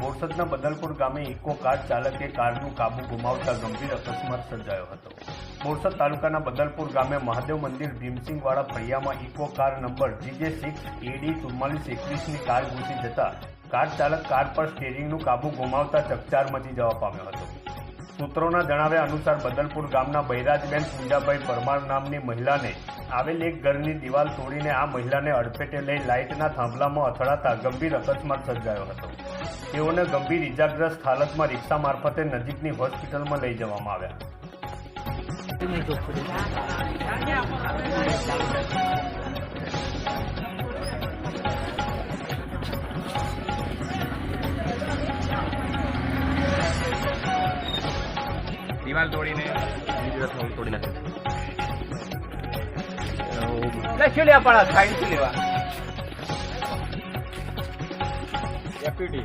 બોરસદના બદલપુર ગામે eco car ચાલકે કારનું કાબુ ગુમાવતા ગંભીર અકસ્માત સર્જાયો હતો. બોરસદ તાલુકાના બદલપુર ગામે મહાદેવ મંદિર ભીમસિંગવાળા ફળિયામાં Eco car number GJ six AD ચુમ્માલીસ એકવીસની કાર ઘૂસી જતા કાર ચાલક કાર પર સ્ટેરિંગનું કાબુ ગુમાવતા ચકચાર મચી જવા પામ્યો હતો. સૂત્રોના જણાવ્યા અનુસાર બદલપુર ગામના બૈરાજબેન પૂજાભાઈ પરમાર નામની મહિલાને આવેલ એક ઘરની દિવાલ તોડીને આ મહિલાને અડફેટે લઈ લાઇટના થાંભલામાં અથડાતા ગંભીર અકસ્માત સર્જાયો હતો. તેઓને ગંભીર ઇજાગ્રસ્ત હાલતમાં રિક્ષા મારફતે નજીકની હોસ્પિટલમાં લઈ જવામાં આવ્યા. દિવાલ તોડીને. બીજી રસ્તા તોડી નાખે શું લેવા પડે? સાઈડ શું લેવા? એફપીટી